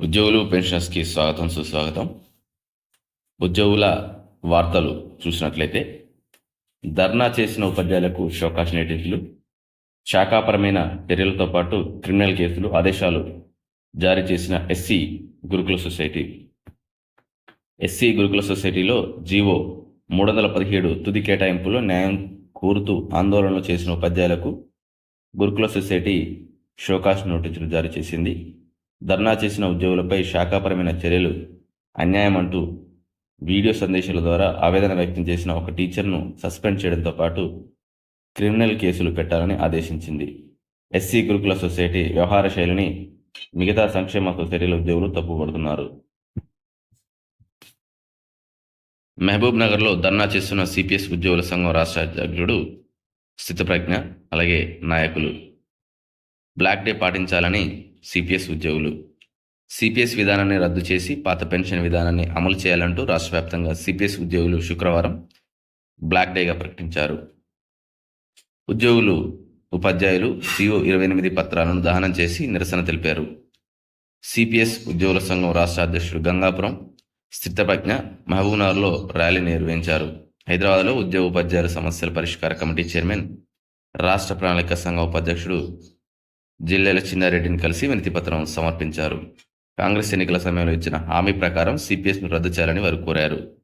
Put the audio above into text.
ఉద్యోగులు పెన్షనర్స్కి స్వాగతం సుస్వాగతం. ఉద్యోగుల వార్తలు చూసినట్లయితే ధర్నా చేసిన ఉపాధ్యాయులకు షోకాష్ నోటీసులు శాఖాపరమైన చర్యలతో పాటు క్రిమినల్ కేసులు ఆదేశాలు జారీ చేసిన ఎస్సీ గురుకుల సొసైటీ. ఎస్సీ గురుకుల సొసైటీలో జీవో మూడు వందల పదిహేడు తుది కేటాయింపులో న్యాయం కోరుతూ ఆందోళనలు చేసిన ఉపాధ్యాయులకు గురుకుల సొసైటీ షోకాష్ నోటీసులు జారీ చేసింది. ధర్నా చేసిన ఉద్యోగులపై శాఖాపరమైన చర్యలు అన్యాయం అంటూ వీడియో సందేశాల ద్వారా ఆవేదన వ్యక్తం చేసిన ఒక టీచర్ను సస్పెండ్ చేయడంతో పాటు క్రిమినల్ కేసులు పెట్టాలని ఆదేశించింది. ఎస్సీ గురుకుల సొసైటీ వ్యవహార శైలిని మిగతా సంక్షేమ సొసైటీల ఉద్యోగులు తప్పుపడుతున్నారు. మహబూబ్ నగర్లో ధర్నా చేస్తున్న సిపిఎస్ ఉద్యోగుల సంఘం రాష్ట్ర అధ్యక్షుడు స్థితప్రజ్ఞ అలాగే నాయకులు. బ్లాక్ డే పాటించాలని సిపిఎస్ ఉద్యోగులు. సిపిఎస్ విధానాన్ని రద్దు చేసి పాత పెన్షన్ విధానాన్ని అమలు చేయాలంటూ రాష్ట్ర వ్యాప్తంగా సిపిఎస్ ఉద్యోగులు శుక్రవారం బ్లాక్ డేగా ప్రకటించారు. ఉద్యోగులు ఉపాధ్యాయులు సిఓ ఇరవై ఎనిమిది పత్రాలను దహనం చేసి నిరసన తెలిపారు. సిపిఎస్ ఉద్యోగుల సంఘం రాష్ట్ర అధ్యక్షుడు గంగాపురం స్థితప్రజ్ఞ మహబూబ్నగర్లో ర్యాలీ నిర్వహించారు. హైదరాబాద్లో ఉద్యోగ ఉపాధ్యాయుల సమస్యల పరిష్కార కమిటీ చైర్మన్ రాష్ట్ర ప్రణాళిక సంఘం ఉపాధ్యక్షుడు జిల్లాల చిన్నారెడ్డిని కలిసి వినతిపత్రం సమర్పించారు. కాంగ్రెస్ ఎన్నికల సమయంలో ఇచ్చిన హామీ ప్రకారం సిపిఎస్ను రద్దు చేయాలని వారు కోరారు.